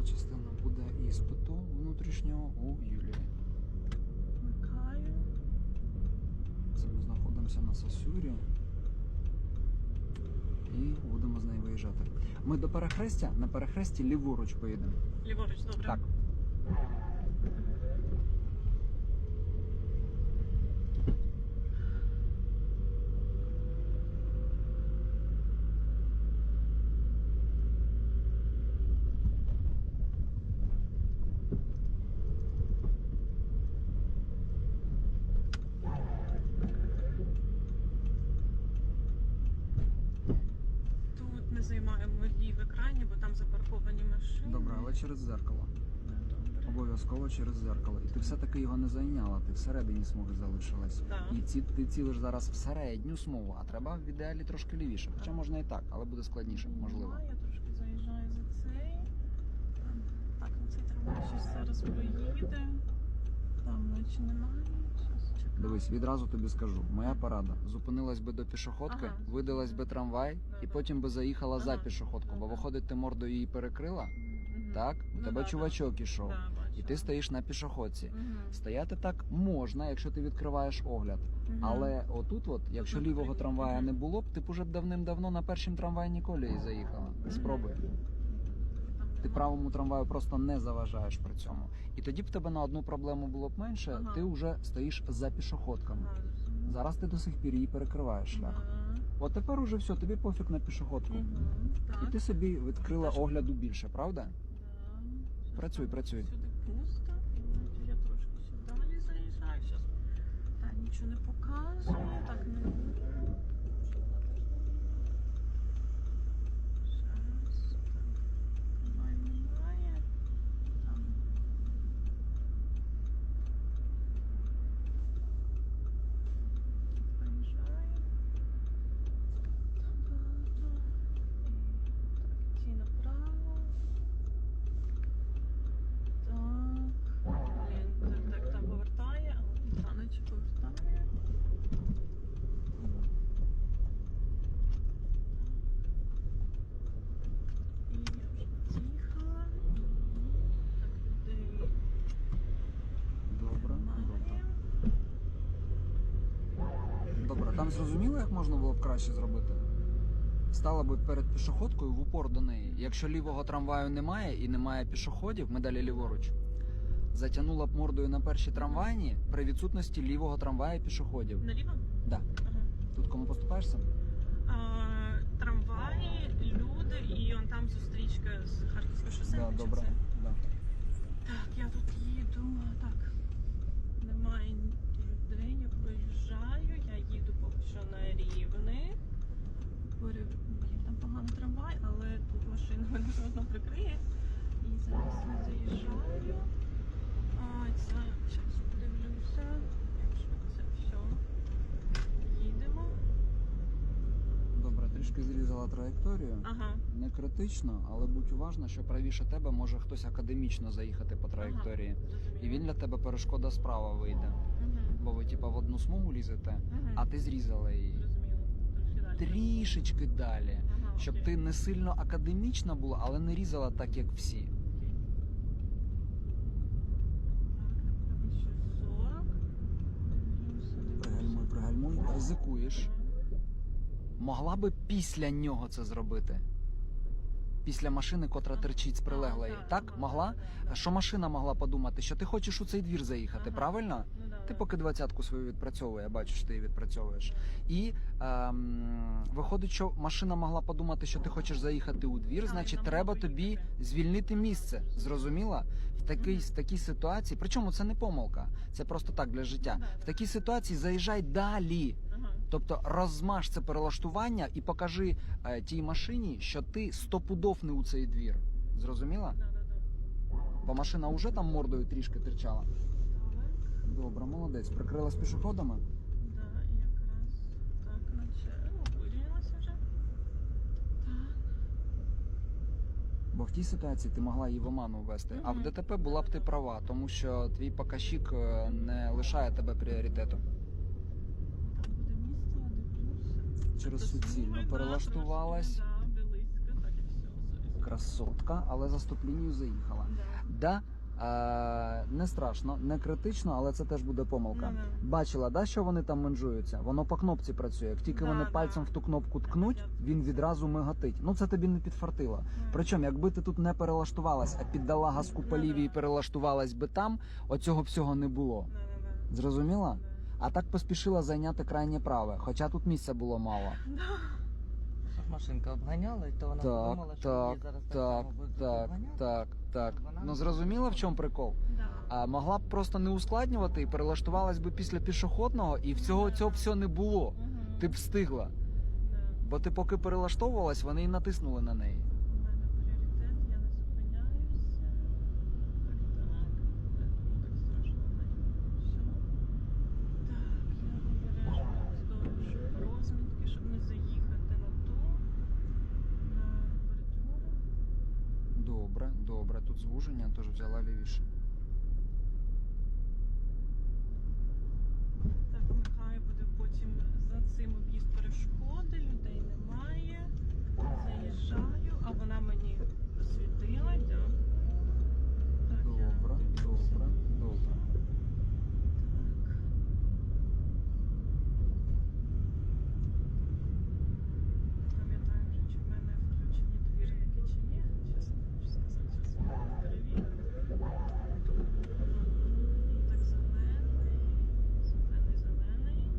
Друга частина буде іспиту внутрішнього у Юлії. Вмикаю. Це ми знаходимося на Сосюрі. І будемо з неї виїжджати. Ми до перехрестя, на перехресті ліворуч поїдемо. Ліворуч, добре. Так. Тут не займаємо водій в екрані, бо там запарковані машини. Добре, але через зеркало. Обов'язково через зеркало. І ти все-таки його не зайняла, ти всередині смуги залишилась. Так. І ці, ти цілиш зараз в середню смугу, а треба в ідеалі трошки лівіше. Хоча можна і так, але буде складніше, можливо. Ну, Я трошки заїжджаю за цей. Так, ну цей трамвай щось зараз проїде. Там наче немає. Дивись, відразу тобі скажу. Моя порада. Зупинилась би до пішоходки, Ага. видалась би трамвай і потім би заїхала за Ага. пішоходку. Бо виходить, ти мордою її перекрила, так? У Ну, тебе да, чувачок ішов. Да. І ти стоїш на пішоходці. Мгм. Стояти так можна, якщо ти відкриваєш огляд. Мгм. Але отут, от, якщо Тут лівого трамвая не було б, ти б уже давним-давно на першій трамвайній колії заїхала. Спробуй. Ти правому трамваю просто не заважаєш при цьому. І тоді б тебе на одну проблему було б менше, Ага. ти вже стоїш за пішоходками. Ага. Зараз ти до сих пір її перекриваєш шлях. Ага. От тепер уже все, тобі пофіг на пішоходку. Так. І ти собі відкрила Теж. огляду більше, правда? Да. Працюй, працюй. Сюди пусто. Я трошки сюди заїжджаю. Так, нічого не показує. Так, не Щас. Так. Немає, немає. Там. Проїжджаю. Та-та-та. І так, йти направо. Так. Блін, так, так там повертає, але та наче повертає. І я вже під'їхала. Так, людей Добре, немає. Зрозуміло, як можна було б краще зробити? Стала би перед пішоходкою в упор до неї. Якщо лівого трамваю немає і немає пішоходів, ми далі ліворуч. Затягнула б мордою на першій трамвайні при відсутності лівого трамвая і пішоходів. Наліво? Да. Ага. Тут кому поступаєшся? А, трамваї, люди і он там зустрічка з Харківського шосе. Да, добре. Да. Так, я тут їду. Так. Немає людей, я проїжджаю, я їду поки що на рівни. Пере... Блін, там поганий трамвай, але тут машина мене все одно прикриє. І зараз я заїжджаю. А, це зараз подивлюся. Якщо це все. Їдемо. Добре, трішки зрізала траєкторію. Ага. Не критично, але будь уважна, що правіше тебе може хтось академічно заїхати по траєкторії. Ага. І він для тебе перешкода справа вийде. Мгм. Бо ви типа в одну смугу лізете, Мгм. а ти зрізала її трішечки далі. Ага, Щоб окей. ти не сильно академічна була, але не різала так, як всі. Окей. Так, напевно, ще 40. Дивлюся, дивлюся. Пригальмуй, пригальмуй, ризикуєш. Могла би після нього це зробити. Після машини, котра терчить з прилеглої. Ага, Так, могла? Що машина могла подумати, що ти хочеш у цей двір заїхати, Ага. правильно? Ну, да, Ти поки двадцятку свою відпрацьовує, я бачу, що ти її відпрацьовуєш. І ем, виходить, що машина могла подумати, що ти хочеш заїхати у двір, значить, треба тобі звільнити місце. Зрозуміла? В такій, в такій ситуації, причому це не помилка, це просто так для життя. Ну, В такій ситуації заїжджай далі. Ага. Тобто розмаж це перелаштування і покажи е, тій машині, що ти стопудов не у цей двір. Зрозуміла? Да, да, да. Бо машина вже там мордою трішки терчала. Так. Добре, молодець. Прикрила з пішоходами. Да, і якраз так, наче ну, вирівнялася вже. Так. Бо в тій ситуації ти могла її в оману ввести. А в Мгм. ДТП була б ти права, тому що твій показчик е, не лишає тебе пріоритету. Там буде місце, дивлюся. Через суцільно перелаштувалась. красотка, але за стоп-лінію заїхала. Да. Да, е, не страшно, не критично, але це теж буде помилка. Ну-ну. Бачила, да, що вони там менжуються? Воно по кнопці працює. Як тільки Да, вони да. пальцем в ту кнопку ткнуть, він відразу мигатить. Ну це тобі не підфартило. Причому, якби ти тут не перелаштувалась, а піддала газку по Ну, лівій і перелаштувалась би там, оцього всього не було. Да-да-да. Зрозуміла? А так поспішила зайняти крайнє праве, хоча тут місця було мало. Щоб машинка обганяла, і то вона Так, подумала, що так, її зараз так, Так, само будуть так, обганяти. так, так. Вона Ну не зрозуміла, в чому прикол? Да. А могла б просто не ускладнювати і перелаштувалась би після пішохідного, і всього цього всього не було. Мгм. Ти б встигла. Да. Бо ти поки перелаштовувалась, вони і натиснули на неї. У мене пріоритет, я не зупиняюся. Так, так. Так страшно не все. Так, я обережно вздовж розмітки, щоб не заїхати на ту, на бордюр. Добре. Тут звуження, тож взяла лівіше. Так, нехай буде потім за цим об'їзд перешкоди, людей немає. Заїжджаю, а вона мені світила, да. Так, я Добре, дивлюся. добре, добре. Так. Пам'ятаю вже, чи в мене включені двірники чи ні. Щас не хочу сказати, щас я перевірю. Так, зелений, зелений, зелений.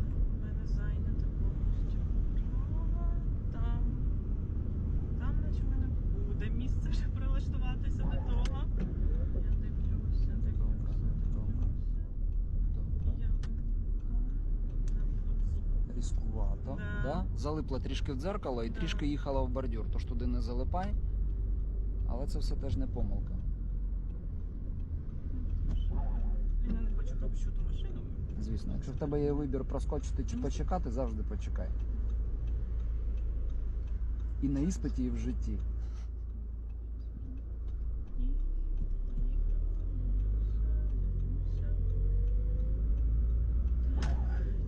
Так, у мене зайнято повністю право. Там, там наче в мене буде місце вже прилаштуватися до того. Я дивлюся, дивлюся, Добре, дивлюся. Добре. Я вимикаю. Різкувато. Да. Да. Залипла трішки в дзеркало і трішки їхала в бордюр, тож туди не залипай. Але це все теж не помилка. Я не хочу пропущу ту машину. Звісно, якщо в тебе є вибір проскочити чи почекати, завжди почекай. І на іспиті, і в житті.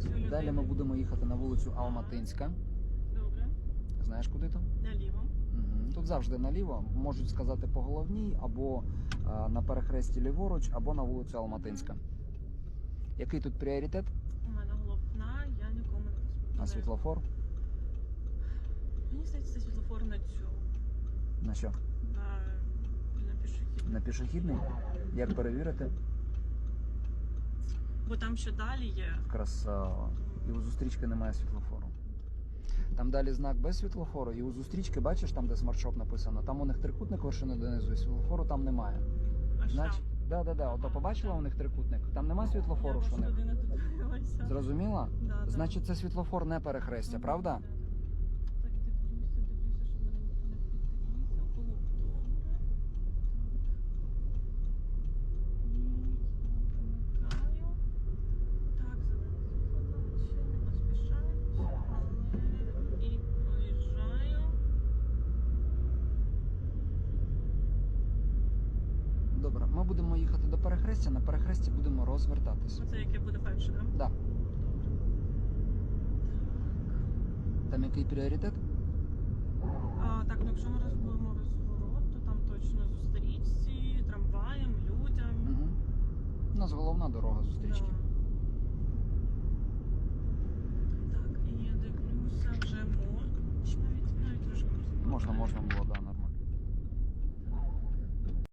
І поїхала. Далі ми будемо їхати на вулицю Алматинська. Добре. Знаєш, куди то? Наліво. Тут завжди наліво, можуть сказати по головній, або а, на перехресті ліворуч, або на вулицю Алматинська. Який тут пріоритет? У мене головна, я нікому не розповідаю. На світлофор? Мені здається, це світлофор на цю. На що? На, на пішохідну. На пішохідний? Як перевірити? Бо там ще далі є. Красава. І у зустрічки немає світлофору. Там далі знак без світлофору, і у зустрічки, бачиш, там, де смартшоп написано, там у них трикутник вершини донизу, і світлофору там немає. Аж там. да, да, да, ото побачила у них трикутник. Там нема світлофору, що не. Зрозуміла? Да, да. Значить, це світлофор не перехрестя, правда? Так, дивлюся, дивлюся, щоб мене ніхто не підрізав. Було б добре. Так. І я вимикаю. Так, зелений світло ще не поспішають, але і проїжджаю. Добре, ми будемо їхати до перехрестя, на перехресті будемо розвертатися. Оце яке буде перше, так? Да. Добре. Там який пріоритет? А, так, ну якщо ми розбудемо розворот, то там точно зустрічці, трамваєм, людям. Угу. У нас головна дорога зустрічки. Да.